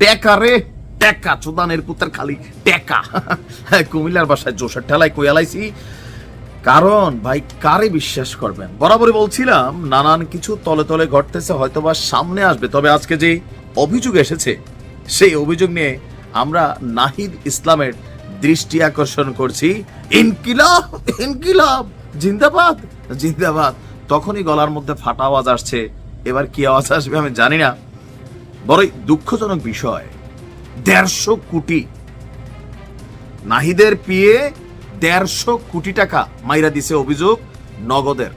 টেকা রে, টেকা, চোদানের পুত্রের খালি টেকা। কুমিল্লার বাসায় জোশের ঠেলায় কইয়ালাইছি কারণ, ভাই, কারে বিশ্বাস করবেন? বরাবরই বলছিলাম, নানান কিছু তলে তলে ঘটতেছে, হয়তোবা সামনে আসবে। তবে আজকে যে অভিযোগ এসেছে, সেই অভিযোগ নিয়ে আমরা নাহিদ ইসলামের দৃষ্টি আকর্ষণ করছি। ইনকিলাব ইনকিলাব! জিন্দাবাদ জিন্দাবাদ! তখনই গলার মধ্যে ফাটা আওয়াজ আসছে। এবার কি আওয়াজ আসবে আমি জানি না। বড়ই দুঃখজনক বিষয়। দেড়শো কোটি। নাহিদের পিয়ে দেড়শো কোটি টাকা মাইরা দিছে অভিযোগ নগদের।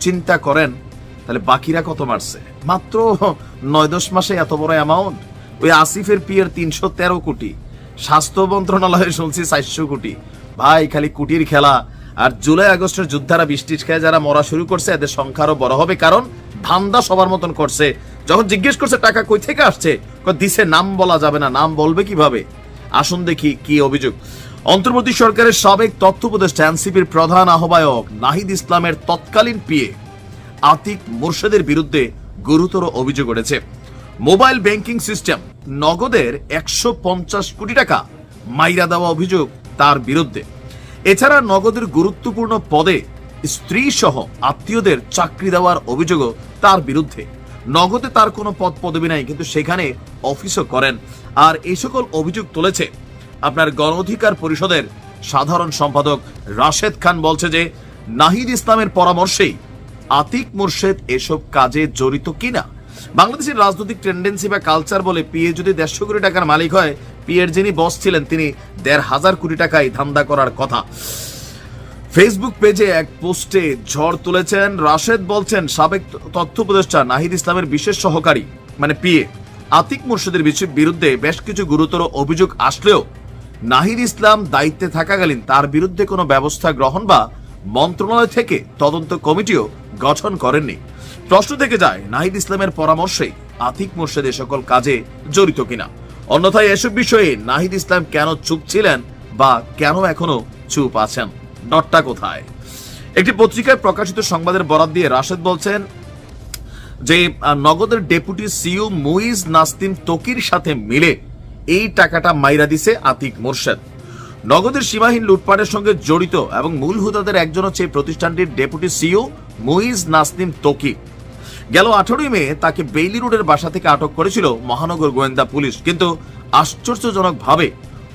চিন্তা করেন, তাহলে বাকিরা কত মারছে? মাত্র নয় দশ মাসে এত বড় অ্যামাউন্ট ওই আসিফের পিয়ের তিনশো তেরো কোটি। স্বাস্থ্য মন্ত্রণালয়ে শুনছি চারশো কোটি। ভাই, খালি কুটির খেলা। আর জুলাই আগস্টের যোদ্ধারা বৃষ্টির খেয়ে যারা মরা শুরু করছে, এদের সংখ্যা আরও বড় হবে। কারণ ধান্দা সবার মতন করছে যখন জিজ্ঞেস করছে, টাকা কই থেকে আসছে? দিছে নাম বলা যাবে না। নাম বলবে কীভাবে? আসুন দেখি কি অভিযোগ। অন্তর্বর্তী সরকারের সাবেক তথ্য উপদেষ্টা, এনসিপির প্রধান আহ্বায়ক নাহিদ ইসলামের তৎকালীন পিএ আতিক মোর্শেদের বিরুদ্ধে গুরুতর অভিযোগ উঠেছে। মোবাইল ব্যাংকিং সিস্টেম নগদের একশো পঞ্চাশ কোটি টাকা মাইরা দেওয়া অভিযোগ তার বিরুদ্ধে। এছাড়া নগদের গুরুত্বপূর্ণ পদে স্ত্রী সহ আত্মীয়দের চাকরি দেওয়ার অভিযোগও তার বিরুদ্ধে। নগদে তার কোনো পদ পদবি নাই, কিন্তু সেখানে অফিসও করেন। আর এই সকল অভিযোগ তুলেছে আপনার গণ অধিকার পরিষদের সাধারণ সম্পাদক রাশেদ খান বলছে যে, নাহিদ ইসলামের পরামর্শেই আতিক মুর্শেদ এসব কাজে জড়িত কিনা? বাংলাদেশের রাজনৈতিক টেন্ডেন্সি বা কালচার বলে পিএ যদি দেড়শো কোটি টাকার মালিক হয়, পিএর যিনি বস ছিলেন, তিনি দেড় হাজার কোটি টাকায় ধান্দা করার কথা। ফেসবুক পেজে এক পোস্টে ঝড় তুলেছেন। রাশেদ বলছেন, সাবেক তথ্য উপদেষ্টা নাহিদ ইসলামের বিশেষ সহকারী মানে পিএ আতিক মুর্শিদের বিরুদ্ধে বেশ কিছু গুরুতর অভিযোগ আসলেও নাহিদ ইসলাম দায়িত্বে থাকাকালীন তার বিরুদ্ধে কোনো ব্যবস্থা গ্রহণ বা মন্ত্রণালয় থেকে তদন্ত কমিটিও গঠন করেননি। প্রশ্ন থেকে যায়, নাহিদ ইসলামের পরামর্শে আতিক মুর্শেদ এ সকল কাজে জড়িত কিনা? অন্যথায় এসব বিষয়ে নাহিদ ইসলাম কেন চুপ ছিলেন বা কেন এখনও চুপ আছেন? ডটটা কোথায়? একটি পত্রিকায় প্রকাশিত সংবাদের বরাদ দিয়ে রাশেদ বলছেন যে নগদের ডেপুটি সিইও মুইজ নাস্তিম তকির সাথে মিলে এই টাকাটা মাইরা দিছে আতিক মোর্শেদ। নগদের সীমাহীন লুটপাটের সঙ্গে জড়িত এবং মূল হুদাদের একজন হচ্ছে এই প্রতিষ্ঠানটির ডেপুটি সিইও মুইজ নাসনিম তকি। গেল আঠারোই মে তাকে বেইলি রোডের বাসা থেকে আটক করেছিল মহানগর গোয়েন্দা পুলিশ। কিন্তু আশ্চর্যজনকভাবে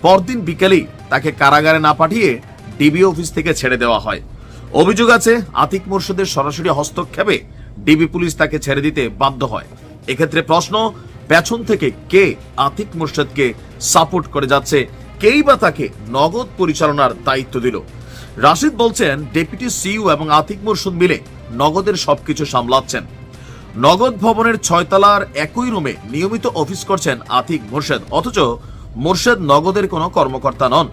পরদিন বিকেলেই তাকে কারাগারে না পাঠিয়ে ডিবি অফিস থেকে ছেড়ে দেওয়া হয়। অভিযোগ আছে, আতিক মোর্শেদের সরাসরি হস্তক্ষেপে ডিবি পুলিশ তাকে ছেড়ে দিতে বাধ্য হয়। এক্ষেত্রে প্রশ্ন, পেছন থেকে কে আতিক মোর্শেদকে সাপোর্ট করে যাচ্ছে? কেই বা তাকে নগদ পরিচালনার দায়িত্ব দিল? রাশিদ বলছেন, ডেপুটি সিইও এবং আতিক মোর্শেদ মিলে নগদের সবকিছু সামলাচ্ছেন। নগদ ভবনের ছয়তলার একই রুমে নিয়মিত অফিস করছেন আতিক মোর্শেদ, অথচ মোর্শেদ নগদের কোনো কর্মকর্তা নন।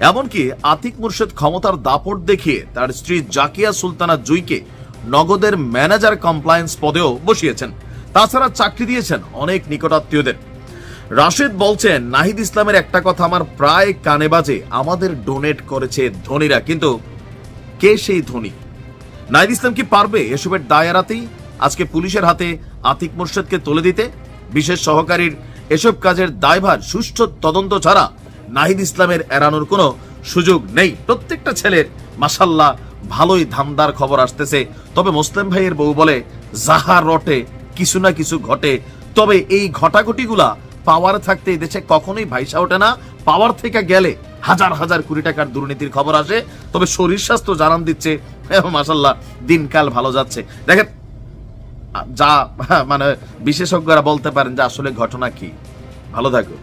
এমনকি আতিক মোর্শেদ ক্ষমতার দাপট দেখিয়ে তার স্ত্রী জাকিয়া সুলতানা জুইকে নগদের ম্যানেজার কমপ্লায়েন্স পদেও বসিয়েছেন। তাছাড়া চাকরি দিয়েছেন অনেক নিকটাত্মীয়দের। রাশেদ বলছেন নাহিদ ইসলামের একটা কথা আমার প্রায় কানে বাজে। আমাদের ডোনেট করেছে ধনীরা, কিন্তু কে সেই ধনী? নাহিদ ইসলাম কি পারবে এসবের দায় আজকে পুলিশের হাতে আতিক মোর্শেদকে তুলে দিতে? বিশেষ সহকারীর এসব কাজের দায়ভার সুষ্ঠু তদন্ত ছাড়া নাহিদ ইসলামের এড়ানোর কোনো সুযোগ নেই। প্রত্যেকটা ছেলের মাসাল্লাহ ভালোই ধান্দার খবর আসতেছে। তবে মুসলিম ভাইয়ের বউ বলে, যাহা রটে, কিছু না কিছু ঘটে। তবে এই ঘটাঘটিগুলা পাওয়ার থাকতে দেশে কখনোই ভাইসা ওঠে না। পাওয়ার থেকে গেলে হাজার হাজার কোটি টাকার দুর্নীতির খবর আসে। তবে শরীর স্বাস্থ্য জানান দিচ্ছে মাসাল্লাহ দিনকাল ভালো যাচ্ছে। দেখেন যা মানে বিশেষজ্ঞরা বলতে পারেন যে আসলে ঘটনা কি। ভালো থাকো।